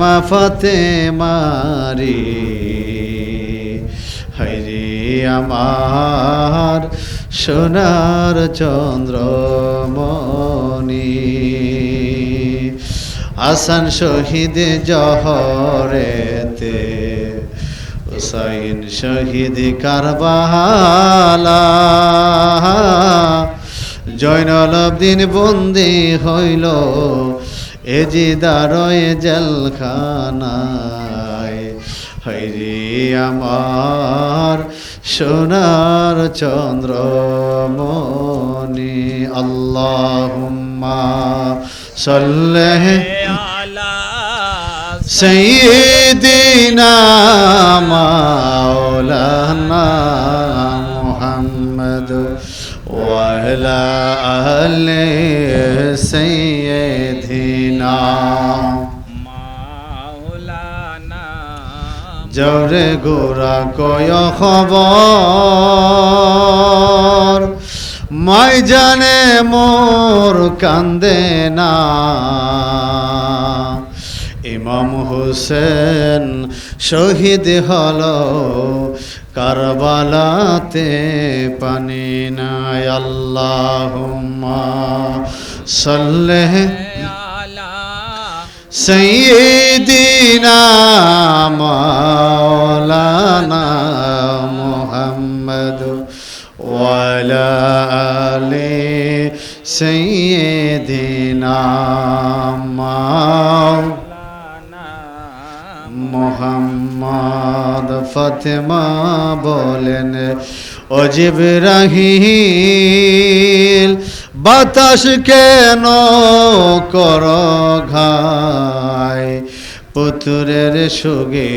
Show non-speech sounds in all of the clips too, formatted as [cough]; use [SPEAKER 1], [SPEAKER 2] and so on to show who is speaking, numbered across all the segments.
[SPEAKER 1] মা ফতে মারি হরে আমার সোনার চন্দ্রমণি। আসান শহীদ জহরেতে, হুসাইন শহীদ কারবালা। জয়নল দিন বন্দি হইল এজি যে দারয় জলখানায় হইরে আমার সোনার চন্দ্রমণি আল্লাহুম্মা সাল্লাহ
[SPEAKER 2] আলা
[SPEAKER 1] সাইয়্যিদিনা মাওলানা আলা
[SPEAKER 2] সৈয়দিনা
[SPEAKER 1] জরে গোরা কয় খবর মাই জানে মোর কান্দে না ইমাম হুসেন শহীদ হল কারবালা পানিতে পানি নাই আল্লাহ সাল্লেহ সঈদিনা মাওলানা মুহাম্মদ ওয়ালা আলি সঈদিনা মোহাম্মদ ফতেমা বলেন অজিব রাহিল বাতাস কেন কর ঘাই পুতুরের সুগে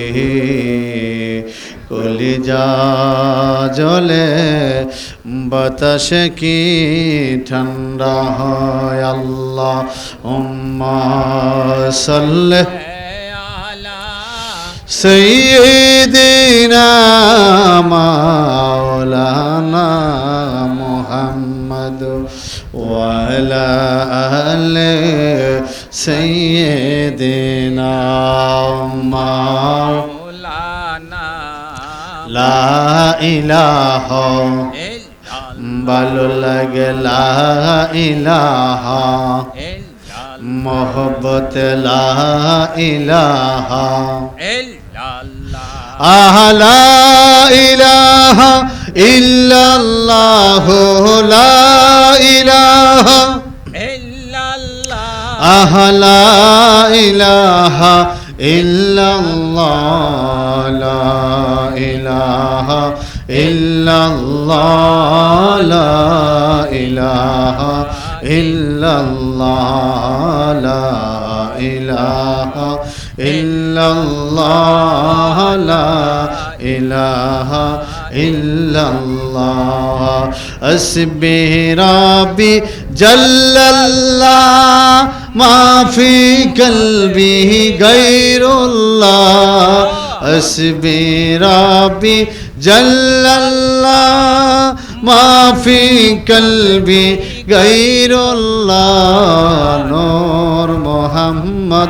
[SPEAKER 1] কলিজা জলে বাতাসে কি ঠান্ডা হয়? আল্লাহ উম্মা সাল্লাহ সৈদিনা মাওলানা মোহাম্মদ ওয়ালা আলে সৈদিনা
[SPEAKER 2] মাওলানা
[SPEAKER 1] লা
[SPEAKER 2] ইলাহা
[SPEAKER 1] ভালো লাগে লা ইলাহা মোহব্বত লা ইলাহা
[SPEAKER 2] آہ
[SPEAKER 1] لا الہ الا اللہ، لا الہ
[SPEAKER 2] الا
[SPEAKER 1] اللہ آہ لا الہ الا اللہ، لا الہ الا اللہ، لا الہ الا اللہ، لا الہ الا ইল্লাল্লাহ, লা ইলাহা ইল্লাল্লাহ। আসবি রাবি জাল্লাল্লাহ মা ফি কলবি গায়রুল্লাহ। আসবি রাবি জাল্লাল্লাহ মা ফি কলবি গায়রুল্লাহ। নূর মোহাম্মদ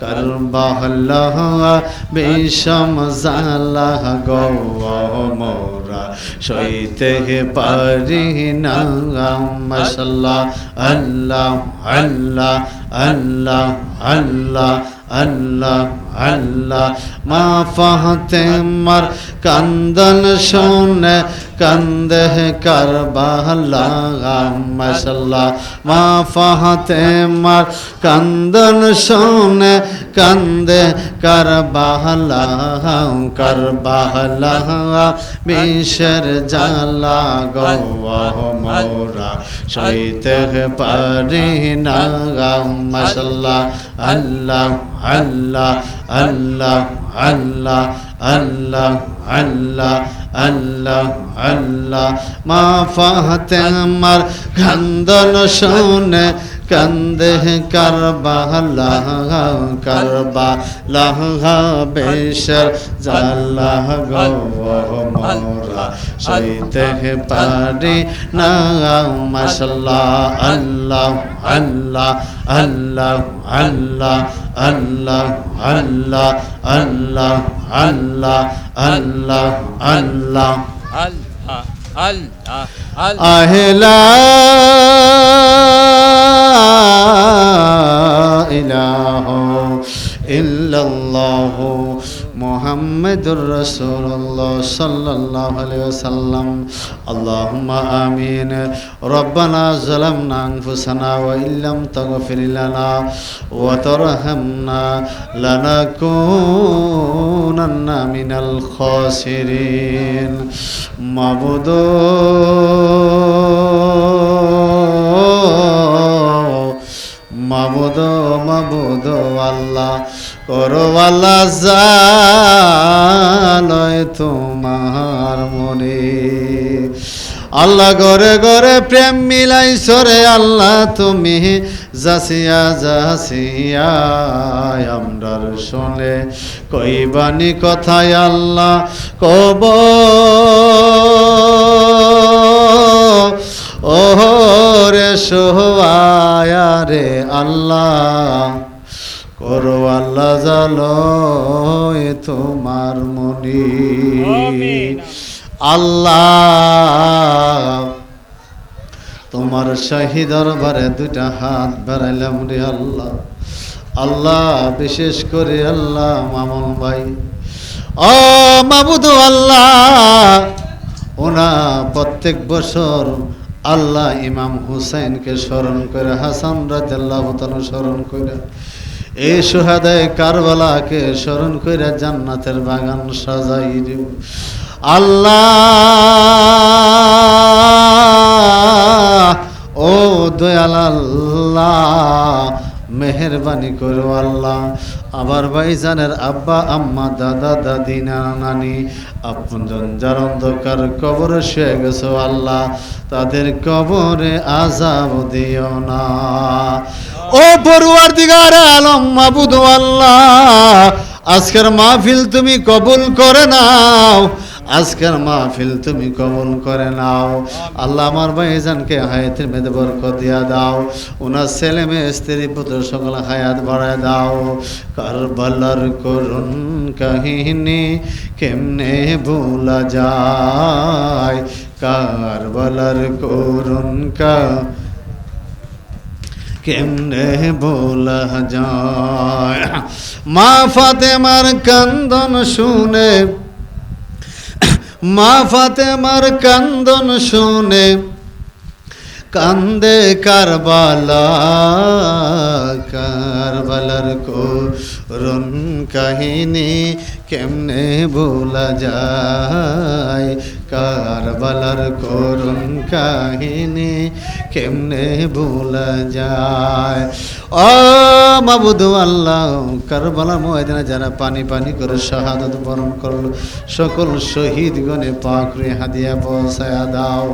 [SPEAKER 1] করবাহ বিষম জালাহ গৌ মোরা সইতে পারি না। মশাল্লাহ আল্লাহ আল্লাহ আল্লাহ আল্লাহ আল্লাহ আল্লাহ মা ফাহতে মার কান্দন শোনে কান্দে কারবালা, মশাল্লাহ মা ফাহতে মার কান্দন শোনে কান্দে কারবালা কারবালা বিশের জালা গৌয়া মোরা সইতে পারি না মশাল্লাহ, আল্লাহ আল্লাহ আল্লাহ আল্লাহ আল্লাহ আল্লাহ আল্লাহ আল্লাহ। মা ফাতে আমার খান্দন শোনে কান্দে কারবালা কারবালা বেশর জাল্লাহ গো মোরা সইতে পারি না মাশাল্লাহ আল্লাহ আল্লাহ আল্লাহ আল্লাহ আল্লাহ আল্লাহ আল্লাহ আল্লাহ আল্লাহ আল্লাহ
[SPEAKER 2] আল্লাহ আল্লাহ إله
[SPEAKER 1] إلا الله محمد رسول الله صلى الله عليه وسلم اللهم آمين ربنا ظلمنا أنفسنا وإن لم تغفر لنا وترحمنا لنكونن من الخاسرين معبود মাবুদ মাবুদ আল্লাহ। করো আল্লাহ জালয় তোমার মনে। আল্লাহ গরে গরে প্রেম মিলাই সরে আল্লাহ তুমি। জাসিয়া জাসিয়া আমরার শোনে। কইবানি কথায় আল্লাহ কব ও রে সোহায়া রে আল্লাহ করো আল্লাহ জালো তোমার মনি। আল্লাহ তোমার শাহী দরবারে দুইটা হাত বেড়াইলাম রে আল্লাহ। আল্লাহ বিশেষ করে আল্লাহ মামন ভাই। ও মাবুদ আল্লাহ ওনা প্রত্যেক বছর আল্লাহ ইমাম হুসাইনকে স্মরণ করে, হাসান রাজাল্লাহ স্মরণ করে, এই সুহাদায় কারবালাকে স্মরণ করে জান্নাতের বাগান সাজাই দিব। আল্লাহ, ও দয়াল আল্লাহ, মেহরবানি করো আল্লাহ। আবার ভাইজানের আব্বা, আম্মা, দাদা, দাদি নানা আপনজন যার অন্ধকার কবরে শুয়ে গেছো আল্লাহ, তাদের কবরে আজাব দিও না। ও বড়ুয়ার দিগার আলম মাবুদ আল্লাহ, আজকের মাহফিল তুমি কবুল করে নাও। আজকের মাহফিল তুমি কবুল করে নাও। আল্লাহ আমার ভাইজানকে হায়াতের মেদে বরকত দিয়া দাও। ওনার ছেলে মেয়ে, স্ত্রী, পুত্র সকল হায়াত বাড়ায় দাও। কারবালার করুন কাহিনী কেমনে ভুলা যায়? কারবালার করুন কা কেমনে বলা যায়? মা ফাতেমার কান্দন শুনে মা ফাতেমার কান্দন শুনে কান্দে কারবালা কারবালার করুন কাহিনী কেমনে ভোলা যায়? কারবালার করুন কাহিনী কেমনে ভোলা যায়? ও মাবুদ আল্লাহ, কারবালার ময়দানে যারা পানি পানি করে শাহাদত বরণ করল, সকল শহীদ গণে পাকড়ে হাদিয়া পৌঁছায়া দাও।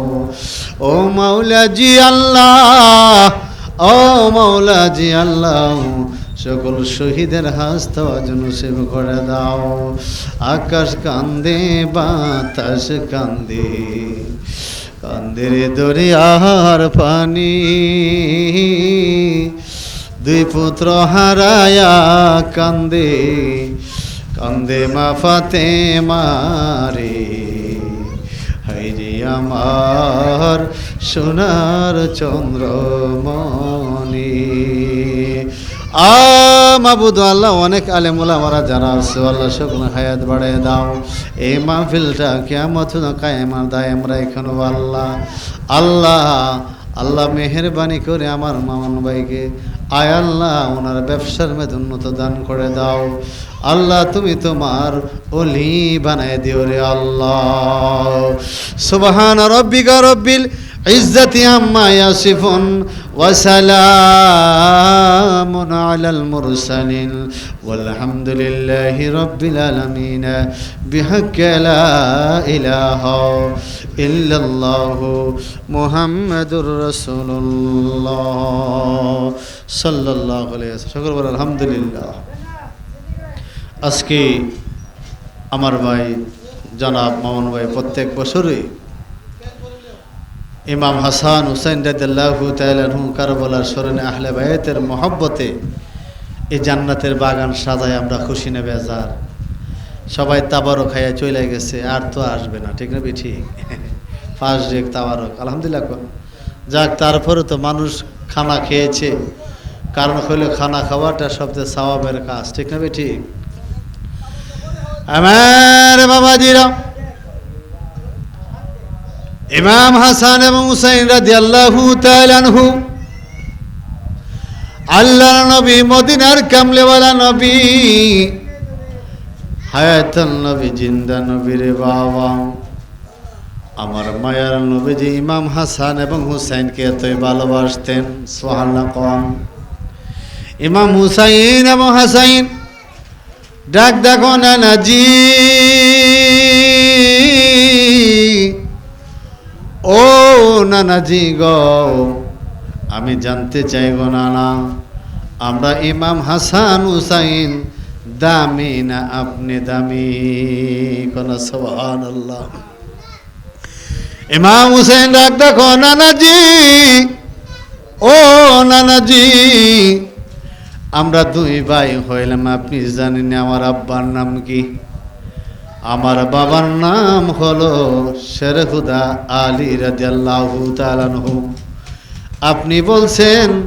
[SPEAKER 1] ও মাওলাজি আল্লাহ, ও মাওলাজি আল্লাহ সকল শহীদের হাস্ত যেন সেব করে দাও। আকাশ কান্দে, বাতাস কান্দে কান্দে রে দরিয়ার পানি। দুই পুত্র হারায়া কান্দে কান্দে মা ফাতে মারে আমার সোনার চন্দ্রমণি। মাবুদ আল্লাহ, অনেক আলেমুলা মারা যারা আছে, আল্লাহ শুকনো হায়াত বাড়ায় দাও। এই মাহফিলটা কেমত কায়েমার দায় আমরা এখানে আল্লাহ। আল্লাহ আল্লাহ মেহরবানি করে আমার মামন ভাইকে আয় আল্লাহ, ওনার ব্যবসার মেধ উন্নত দান করে দাও। আল্লাহ, তুমি তোমার অলি বানায় দিও রে আল্লাহ। সুবহান রব্বিকা রব্বিল ইজ্জাতি আম্মা ইয়াসিফুন ওয়া সালামুন আলাল মুরসালিন। ওয়ালহামদুলিল্লাহি রাব্বিল আলামিন। বিহাক্কি লা ইলাহা ইল্লাল্লাহু মুহাম্মাদুর রাসূলুল্লাহ। সাল্লাল্লাহু আলাইহি সকল বল আলহামদুলিল্লাহ। আজকে আমার ভাই জনাব মামুন ভাই প্রত্যেক বছরই ইমাম হাসান হুসাইন রাদিয়াল্লাহু তাআলা হু কারবালার স্মরণে আহলে বায়াতের মহব্বতে এই জান্নাতের বাগান সাজায় আমরা খুশি নেবে বেজার। সবাই তাবারক খাইয়া চলে গেছে, আর তো আসবে না, ঠিক না ঠিক? [laughs] ফার্স্ট ডেক তাবারক, আলহামদুলিল্লাহ যাক, তারপরে তো মানুষ খানা খেয়েছে। কারণ হইল খানা খাওয়াটা সবচেয়ে সওয়াবের কাজ, ঠিক না ঠিক? আমার বাবাজিরা ইমাম হাসান এবং হুসাইন রাদিয়াল্লাহু তাআলা আনহু। আল্লাহ নবী, মদিনার কামলেওয়ালা নবী হায়াতুল নবী, জিন্দা নবী রে বাবা। আমার মায়ার নবীজি ইমাম হাসান এবং হুসাইনকে এতই ভালোবাসতেন সোহাল্লা কম। ইমাম হুসাইন এবং হাসাইন, ডাক নানাজি ও নানাজি গো। আমি জানতে চাই গো নানা আমরা ইমাম হাসান হুসাইন, দামি না আপনি দামি? কোন সোহান আল্লাহ ইমাম হুসাইন ডাক দেখো নানাজি ও নানাজি আমরা দুই ভাই হইলাম, আপনি জানেন আমার আব্বার নাম কি? আমার বাবার নাম হলো শেরহুদা আলী রাজিয়াল্লাহু তাআলা আপনি বলছেন